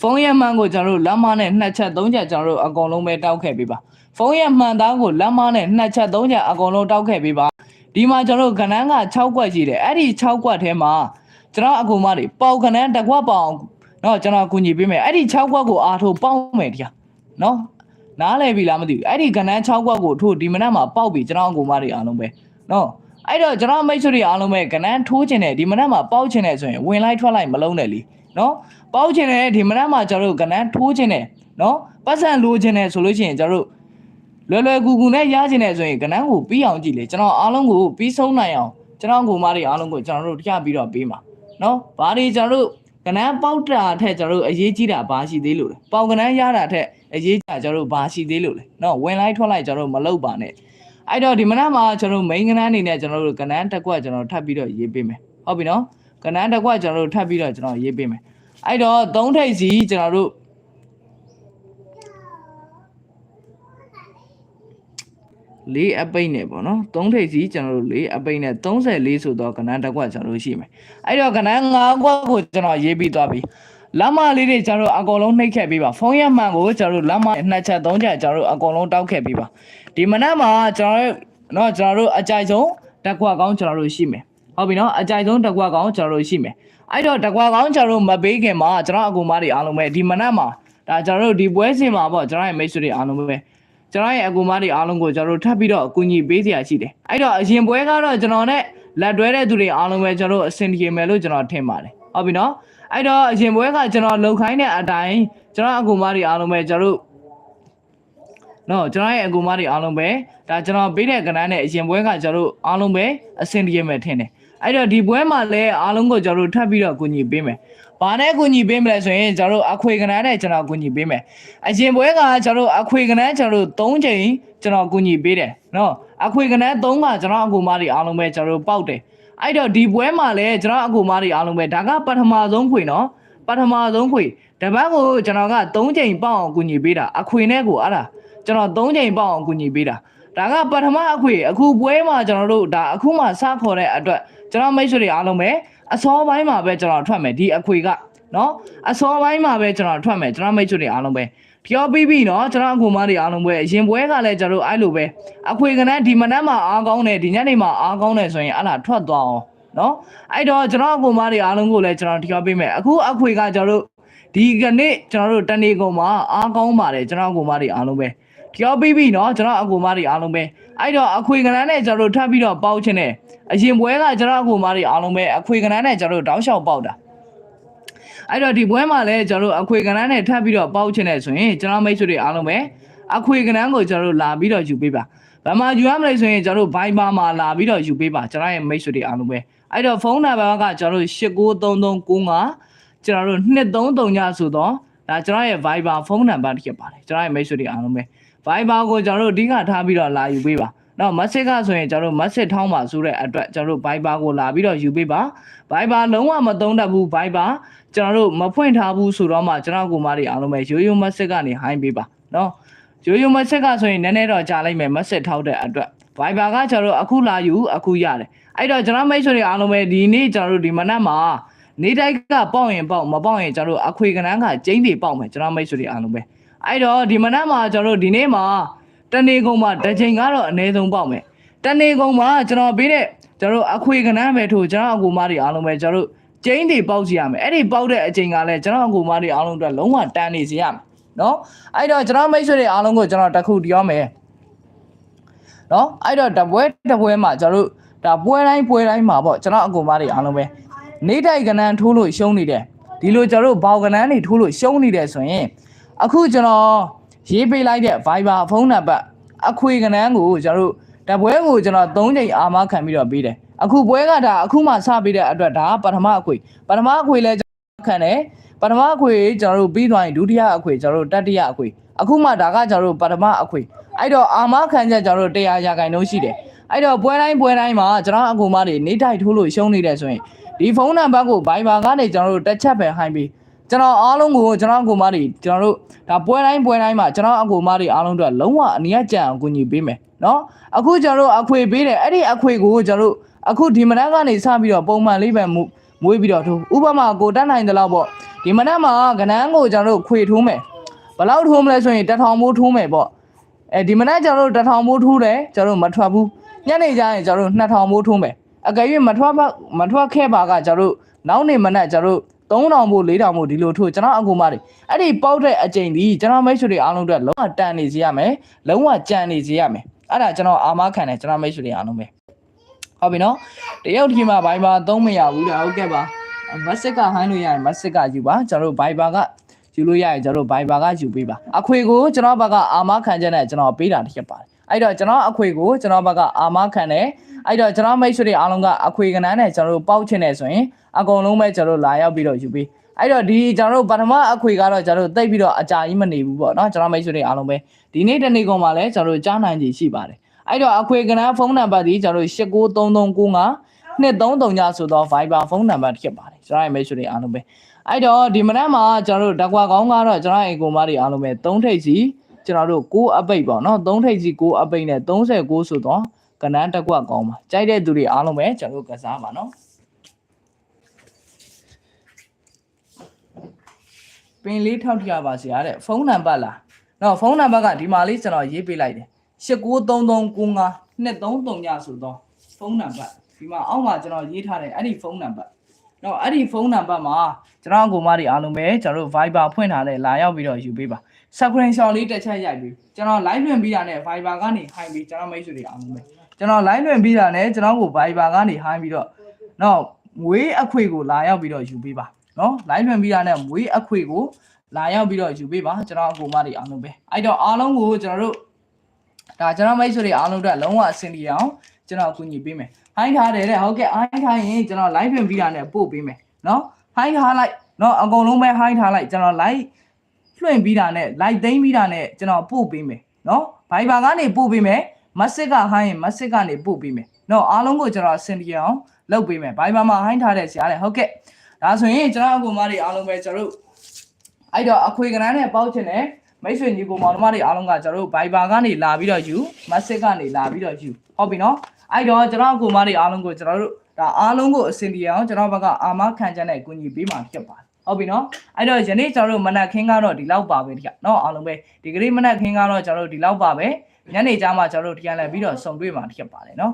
ဖုန်းရဲ့မှန်ကိုကျွန်တော်တို့လမ်းမနဲ့နှစ်ချက်သုံးချက်ကျွန်တော်တို့အကုန်လုံးပဲတောက်ခဲ့ပေးပါဖုန်းရဲ့မှန်သားကိုလမ်းမနဲ့နှစ်ချက်သုံးချက်အကုန်လုံးတောက်ခဲ့ပေးပါ ဒီမှာကျွန်တော်တို့ကဏ္ဍက6ကွက်ရှိတယ်အဲ့ဒီ6ကွက်ထဲမှာကျွန်တော်အကူမတွေပေါကဏ္ဍတစ်ခွက်ပေါအောင်နော်ကျွန်တော်ကူညီပေးမယ်အဲ့ဒီ6ခွက်ကိုအားထိုးပေါက်မယ်တရားနော်နားလည်ပြီလားမသိဘူးအဲ့ဒီကဏ္ဍ6ခွက်ကိုထိုးဒီမနက်မှာပေါက်ပြီကျွန်တော်အကူမတွေအားလုံးပဲနော်အဲ့တော့ကျွန်တော်မိတ်ဆွေတွေအားလုံးပဲကဏ္ဍထိုးခြင်းနဲ့ဒီမနက်မှာပေါက်ခြင်းနဲ့ဆိုရင်ဝင်လိုက်ထွက်လိုက်မလုံးနဲ့လीနော်ပေါက်ခြင်းနဲ့ဒီမနက်မှာကျွန်တော်တို့ကဏ္ဍထိုးခြင်းနဲ့နော်ပတ်စံလိုခြင်းနဲ့ဆိုလို့ရှိရင်ကျွန်တော်တို့ လွယ်လွယ်ကူကူနဲ့ရခြင်းနဲ့ဆိုရင်ကဏ္ဍကိုပြီးအောင်ကြည့်လေကျွန်တော်အားလုံးကိုပြီးဆုံးနိုင်အောင်ကျွန်တော်အကူမတွေအားလုံးကိုကျွန်တော်တို့တရားပြီးတော့ပေးမှာနော်ဘာတွေကျွန်တော်တို့ကနန်းပေါက်တာထက်ကျွန်တော်တို့အရေးကြီးတာဘာရှိသေးလို့လဲပေါင်ကနန်းရတာထက်အရေးကြီးတာကျွန်တော်တို့ဘာရှိသေးလို့လဲနော်ဝင်လိုက်ထွက်လိုက်ကျွန်တော်တို့မလုပ်ပါနဲ့အဲ့တော့ဒီမနက်မှာကျွန်တော်တို့ main ကနန်းအနေနဲ့ကျွန်တော်တို့ကနန်းတစ်ကွက်ကျွန်တော်ထပ်ပြီးတော့ရေးပေးမယ်ဟုတ်ပြီနော်ကနန်းတစ်ကွက်ကျွန်တော်တို့ထပ်ပြီးတော့ကျွန်တော်ရေးပေးမယ်အဲ့တော့သုံးထိပ်စီကျွန်တော်တို့ လေးအပိတ်နဲ့ပေါ့နော်သုံးထိပ်စီကျွန်တော်တို့လေးအပိတ်နဲ့34ဆိုတော့ကဏ္ဍတစ်ကွက်ကျွန်တော်တို့ရှိမယ်အဲ့တော့ကဏ္ဍ9ကွက်ကိုကျွန်တော်ရေးပြီးသွားပြီလမ်းမလေးတွေကျွန်တော်တို့အကုန်လုံးနှိပ်ခဲ့ပြီးပါဖုန်းရမှန်ကိုကျွန်တော်တို့လမ်းမနှစ်ချက်သုံးချက်ကျွန်တော်တို့အကုန်လုံးတောက်ခဲ့ပြီးပါဒီမနက်မှာကျွန်တော်တို့နော်ကျွန်တော်တို့အကြိုက်ဆုံးတစ်ကွက်ကောင်းကျွန်တော်တို့ရှိမယ်ဟုတ်ပြီနော်အကြိုက်ဆုံးတစ်ကွက်ကောင်းကျွန်တော်တို့ရှိမယ်အဲ့တော့တစ်ကွက်ကောင်းကျွန်တော်တို့မပေးခင်မှာကျွန်တော်အကူမတွေအားလုံးပဲဒီမနက်မှာဒါကျွန်တော်တို့ဒီပွဲစဉ်မှာပေါ့ကျွန်တော်ရဲ့မိတ်ဆွေတွေအားလုံးပဲ ကျွန်တော်ရဲ့အကူမတွေအားလုံးကိုကျွန်တော်တို့ထပ်ပြီးတော့အကူအညီပေးစရာရှိတယ်။အဲ့တော့အရင်ပွဲကတော့ကျွန်တော်နဲ့လက်တွဲတဲ့သူတွေအားလုံးပဲကျွန်တော်တို့အဆင်ပြေမယ်လို့ကျွန်တော်ထင်ပါတယ်။ဟုတ်ပြီနော်။အဲ့တော့အရင်ပွဲကကျွန်တော်လုံခိုင်းတဲ့အတိုင်းကျွန်တော်အကူမတွေအားလုံးပဲကျွန်တော်တို့နော်ကျွန်တော်ရဲ့အကူမတွေအားလုံးပဲဒါကျွန်တော်ပေးတဲ့ကဏ္ဍနဲ့အရင်ပွဲကကျွန်တော်တို့အားလုံးပဲအဆင်ပြေမယ်ထင်တယ်။အဲ့တော့ဒီပွဲမှာလည်းအားလုံးကိုကျွန်တော်တို့ထပ်ပြီးတော့အကူအညီပေးမယ်။ ဘာနဲ့အကူအညီပေးမလဲဆိုရင်ကျွန်တော်တို့အခွေကဏ္ဍနဲ့ကျွန်တော်အကူအညီပေးမယ်။အရင်ပွဲကကျွန်တော်တို့အခွေကဏ္ဍကျွန်တော်တို့၃ချိန်ကျွန်တော်အကူအညီပေးတယ်နော်။အခွေကဏ္ဍ၃ကကျွန်တော်အကူမတွေအားလုံးပဲကျွန်တော်တို့ပေါက်တယ်။အဲ့တော့ဒီပွဲမှာလည်းကျွန်တော်အကူမတွေအားလုံးပဲဒါကပထမဆုံးခွေနော်။ပထမဆုံးခွေတပတ်ကိုကျွန်တော်က၃ချိန်ပေါက်အောင်အကူအညီပေးတာအခွေနဲ့ကိုအဲ့ဒါကျွန်တော်၃ချိန်ပေါက်အောင်အကူအညီပေးတာ။ဒါကပထမအခွေအခုပွဲမှာကျွန်တော်တို့ဒါအခုမှစခေါ်တဲ့အတွက်ကျွန်တော်မိတ်ဆွေတွေအားလုံးပဲ အစောပိုင်းမှာပဲကျွန်တော်ထွက်မယ်ဒီအခွေကနော်အစောပိုင်းမှာပဲကျွန်တော်ထွက်မယ်ကျွန်တော်မိတ်ဆွေတွေအားလုံးပဲပြောပြီးပြီနော်ကျွန်တော်အကူမတွေအားလုံးပဲအရင်ပွဲကလည်းကျွန်တော်တို့အဲ့လိုပဲအခွေကနန်းဒီမနက်မှာအားကောင်းတယ်ဒီညနေမှာအားကောင်းတယ်ဆိုရင်အဲ့ဒါထွက်သွားအောင်နော်အဲ့တော့ကျွန်တော်အကူမတွေအားလုံးကိုလည်းကျွန်တော်ပြောပေးမယ်အခုအခွေကကျွန်တော်တို့ဒီကနေ့ကျွန်တော်တို့တနေကုန်မှာအားကောင်းပါတယ်ကျွန်တော်အကူမတွေအားလုံးပဲ ကြော်ပြီးပြီနော်ကျွန်တော်အကူမတွေအားလုံးပဲအဲ့တော့အခွေကဏန်းနဲ့ကျွန်တော်ထပ်ပြီးတော့ပေါက်ခြင်းနဲ့အရင်ပွဲကကျွန်တော်အကူမတွေအားလုံးပဲအခွေကဏန်းနဲ့ကျွန်တော်တောင်းလျှောက်ပေါက်တာအဲ့တော့ဒီပွဲမှာလည်းကျွန်တော်အခွေကဏန်းနဲ့ထပ်ပြီးတော့ပေါက်ခြင်းနဲ့ဆိုရင်ကျွန်တော်မိတ်ဆွေတွေအားလုံးပဲအခွေကဏန်းကိုကျွန်တော်လာပြီးတော့ယူပေးပါဗမာယူရမလို့ဆိုရင်ကျွန်တော်ဘိုင်းပါမှာလာပြီးတော့ယူပေးပါကျွန်တော်ရဲ့မိတ်ဆွေတွေအားလုံးပဲအဲ့တော့ဖုန်းနံပါတ်ကကျွန်တော်893395ကျွန်တော်တို့2339ဆိုတော့ဒါကျွန်တော်ရဲ့ Viber ဖုန်းနံပါတ်တစ်ဖြစ်ပါတယ်ကျွန်တော်ရဲ့မိတ်ဆွေတွေအားလုံးပဲ Viber ကိုကျွန်တော်တို့အဓိကထားပြီးတော့လာယူပေးပါ။နောက် message ကဆိုရင်ကျွန်တော်တို့ message ထောင်းပါဆိုတဲ့အတွက်ကျွန်တော်တို့ Viber ကိုလာပြီးတော့ယူပေးပါ။ Viber လုံးဝမသုံးတတ်ဘူး Viber ကျွန်တော်တို့မဖွင့်ထားဘူးဆိုတော့မှကျွန်တော်ကိုမတွေအားလုံးပဲရိုးရိုး message ကနေ hi ပေးပါနော်။ရိုးရိုး message ကဆိုရင်နည်းနည်းတော့ကြာလိုက်မယ် message ထောက်တဲ့အတွက် Viber ကကျွန်တော်တို့အခုလာယူအခုရတယ်။အဲ့တော့ကျွန်တော်မိတ်ဆွေတွေအားလုံးပဲဒီနေ့ကျွန်တော်တို့ဒီမနက်မှာနေတိုက်ကပေါက်ရင်ပေါက်မပေါက်ရင်ကျွန်တော်တို့အခွေကနန်းကကျင်းတွေပေါက်မယ်ကျွန်တော်မိတ်ဆွေတွေအားလုံးပဲ။ အဲ့တော့ဒီမနက်မှာကျွန်တော်တို့ဒီနေ့မှာတနေကုန်မှာတစ်ချိန်ကတော့အနည်းဆုံးပေါက်မယ်တနေကုန်မှာကျွန်တော်ပေးတဲ့ကျွန်တော်တို့အခွေကနန်းပဲထို့ကျွန်တော်အကူမတွေအားလုံးပဲကျွန်တော်တို့ကျင်းတွေပေါက်စီရမယ်အဲ့ဒီပေါက်တဲ့အချိန်ကလည်းကျွန်တော်အကူမတွေအားလုံးအတွက်လုံးဝတန်နေစီရမယ်နော်အဲ့တော့ကျွန်တော်မိတ်ဆွေတွေအားလုံးကိုကျွန်တော်တစ်ခုပြောမယ်နော်အဲ့တော့တပွဲတပွဲမှာကျွန်တော်တို့ဒါပွဲတိုင်းပွဲတိုင်းမှာပေါ့ကျွန်တော်အကူမတွေအားလုံးပဲနေတိုက်ကနန်းထိုးလို့ရှုံးနေတယ်ဒီလိုကျွန်တော်တို့ဘောက်ကနန်းတွေထိုးလို့ရှုံးနေတယ်ဆိုရင် အခုကျွန်တော်ရေးပေးလိုက်တဲ့ Viber ဖုန်းနံပါတ်အခွေကနန်းကိုကျွန်တော်တို့တပွဲကိုကျွန်တော်၃ချိန်အာမခံပြီးတော့ပေးတယ်အခုပွဲကဒါအခုမှစပေးတဲ့အတွက်ဒါကပထမအခွေပထမအခွေလဲကျွန်တော်ခံတယ်ပထမအခွေကျွန်တော်တို့ပြီးသွားရင်ဒုတိယအခွေကျွန်တော်တို့တတိယအခွေအခုမှဒါကကျွန်တော်တို့ပထမအခွေအဲ့တော့အာမခံချက်ကျွန်တော်တို့100ရာခိုင်နှုန်းရှိတယ်အဲ့တော့ပွဲတိုင်းပွဲတိုင်းမှာကျွန်တော်အကူမတွေနေတိုက်ထိုးလို့ရှုံးနေတယ်ဆိုရင်ဒီဖုန်းနံပါတ်ကို Viber ကနေကျွန်တော်တို့တစ်ချက်ပဲဟိုင်းပြီး ကျွန်တော်အားလုံးကိုကျွန်တော်အကူမတွေကျွန်တော်တို့ဒါပွဲတိုင်းပွဲတိုင်းမှာကျွန်တော်အကူမတွေအားလုံးတို့လုံးဝအနည်းကြံအောင်ကူညီပေးမယ်နော်အခုကျွန်တော်တို့အခွေပေးတယ်အဲ့ဒီအခွေကိုကျွန်တော်တို့အခုဒီမနက်ကနေစပြီးတော့ပုံမှန်လေးပဲမွေးပြီးတော့ထိုးဥပမာကိုတတ်နိုင်တဲ့လောက်ပေါ့ဒီမနက်မှာကနန်းကိုကျွန်တော်တို့ခွေထိုးမယ်ဘလောက်ထိုးမလဲဆိုရင်တထောင်မိုးထိုးမယ်ပေါ့အဲဒီမနက်ကျွန်တော်တို့တထောင်မိုးထိုးတယ်ကျွန်တော်တို့မထွက်ဘူးညနေကျရင်ကျွန်တော်တို့2000မိုးထိုးမယ်အကယ်၍မထွက်မထွက်ခဲ့ပါကကျွန်တော်တို့နောက်နေ့မနက်ကျွန်တော်တို့ 3000မို့4000မို့ဒီလိုထိုးကျွန်တော်အကူမတွေအဲ့ဒီပေါက်တဲ့အချိန်ဒီကျွန်တော်မိတ်ဆွေတွေအားလုံးအတွက်လုံးဝတန်နေစေရမယ်လုံးဝကြံနေစေရမယ်အဲ့ဒါကျွန်တော်အာမခံတယ်ကျွန်တော်မိတ်ဆွေတွေအားလုံးပဲဟုတ်ပြီနော်တရုတ်ทีမှာဘိုင်ဘာသုံးမရဘူးဒါဟုတ်ကဲ့ပါမက်စစ်ကဟိုင်းလို့ရရင်မက်စစ်ကယူပါကျွန်တော်တို့ဘိုင်ဘာကယူလို့ရရင်ကျွန်တော်တို့ဘိုင်ဘာကယူပေးပါအခွေကိုကျွန်တော်ဘက်ကအာမခံချက်နဲ့ကျွန်တော်ပေးတာတစ်ချက်ပါတယ်အဲ့တော့ကျွန်တော်အခွေကိုကျွန်တော်ဘက်ကအာမခံတယ်အဲ့တော့ကျွန်တော်မိတ်ဆွေတွေအားလုံးကအခွေကနန်းနဲ့ကျွန်တော်တို့ပေါက်ချင်တယ်ဆိုရင် အကုန်လုံးပဲကျွန်တော်တို့လာရောက်ပြီးတော့ယူပေးအဲ့တော့ဒီကျွန်တော်တို့ပထမအခွေကတော့ကျွန်တော်တို့တိတ်ပြီးတော့အကြာကြီးမနေဘူးပေါ့နော်ကျွန်တော်မိတ်ဆွေတွေအားလုံးပဲဒီနေ့တနေ့ကောင်မှာလည်းကျွန်တော်တို့ကြားနိုင်ကြရှိပါတယ်အဲ့တော့အခွေကနန်းဖုန်းနံပါတ်ဒီကျွန်တော်တို့893395 233ညဆိုတော့ Viber ဖုန်းနံပါတ်ဖြစ်ပါတယ်ကျွန်တော်ရဲ့မိတ်ဆွေတွေအားလုံးပဲအဲ့တော့ဒီမနက်မှာကျွန်တော်တို့ဓကွာကောင်းကတော့ကျွန်တော်ရဲ့အကူမတွေအားလုံးပဲ3ထိပ်စီကျွန်တော်တို့6အပိတ်ပေါ့နော်3ထိပ်စီ6အပိတ်နဲ့39ဆိုတော့ကနန်းတက်ကွာကောင်းပါကြိုက်တဲ့သူတွေအားလုံးပဲကျွန်တော်တို့ကစားပါနော် ပင်လေးထောက်ထရပါစေရတဲ့ဖုန်းနံပါတ်လားနော်ဖုန်းနံပါတ်ကဒီမှာလေးကျွန်တော်ရေးပေးလိုက်တယ်893395 233ညဆိုတော့ဖုန်းနံပါတ်ဒီမှာအောက်မှာကျွန်တော်ရေးထားတယ်အဲ့ဒီဖုန်းနံပါတ်နော်အဲ့ဒီဖုန်းနံပါတ်မှာကျွန်တော်အကူမတွေအားလုံးပဲကျွန်တော်တို့ Viber ဖွင့်ထားတယ်လာရောက်ပြီးတော့ယူပေးပါ screenshot လေးတစ်ချက်ရိုက်ပြီးကျွန်တော် live လွှင့်ပြီးတာနဲ့ Viber ကနေ high ပြီးကျွန်တော်မိတ်ဆွေတွေအားလုံးပဲကျွန်တော် live လွှင့်ပြီးတာနဲ့ကျွန်တော်ကို Viber ကနေ high ပြီးတော့နော်မွေးအခွေကိုလာရောက်ပြီးတော့ယူပေးပါ နော် live လွှင့်ပြီးတာနဲ့မွေးအခွေကိုလာရောက်ပြီးတော့ယူပေးပါကျွန်တော်အကူမတွေအားလုံးပဲအဲ့တော့အားလုံးကိုကျွန်တော်တို့ဒါကျွန်တော်မိတ်ဆွေတွေအားလုံးအတွက်လုံးဝအဆင်ပြေအောင်ကျွန်တော်အကူအညီပေးမယ်။ဟိုင်းထားတယ်တဲ့ဟုတ်ကဲ့ဟိုင်းထားရင်ကျွန်တော် live ပြင်ပြီးတာနဲ့ပို့ပေးမယ်နော်။ဟိုင်းထားလိုက်နော်အကုန်လုံးပဲဟိုင်းထားလိုက်ကျွန်တော် live လွှင့်ပြီးတာနဲ့ live သိမ်းပြီးတာနဲ့ကျွန်တော်ပို့ပေးမယ်နော်။ Viber ကနေပို့ပေးမယ်။ message ကဟိုင်းရင် message ကနေပို့ပေးမယ်။နော်အားလုံးကိုကျွန်တော်အဆင်ပြေအောင်လုပ်ပေးမယ်။ Viber မှာဟိုင်းထားတဲ့ဆရာလေဟုတ်ကဲ့။ ဒါဆိုရင်ကျွန်တော်အကူမတွေအားလုံးပဲကျွန်တော်တို့အဲ့တော့အခွေကနန်းနဲ့ပေါက်ချင်တယ်မိတ်ဆွေညီကိုမောင်နှမတွေအားလုံးကကျွန်တော်တို့ Viber ကနေလာပြီးတော့ယူ message ကနေလာပြီးတော့ယူဟုတ်ပြီနော်အဲ့တော့ကျွန်တော်အကူမတွေအားလုံးကိုကျွန်တော်တို့ဒါအားလုံးကိုအဆင်ပြေအောင်ကျွန်တော်ဘက်ကအာမခံချက်နဲ့ကူညီပေးမှာဖြစ်ပါတယ်ဟုတ်ပြီနော်အဲ့တော့ယနေ့ကျွန်တော်တို့မနက်ခင်းကတော့ဒီလောက်ပါပဲတခါနော်အားလုံးပဲဒီကနေ့မနက်ခင်းကတော့ကျွန်တော်တို့ဒီလောက်ပါပဲညနေကျမှကျွန်တော်တို့တရားလည်ပြီးတော့ဆုံတွေ့မှာဖြစ်ပါတယ်နော်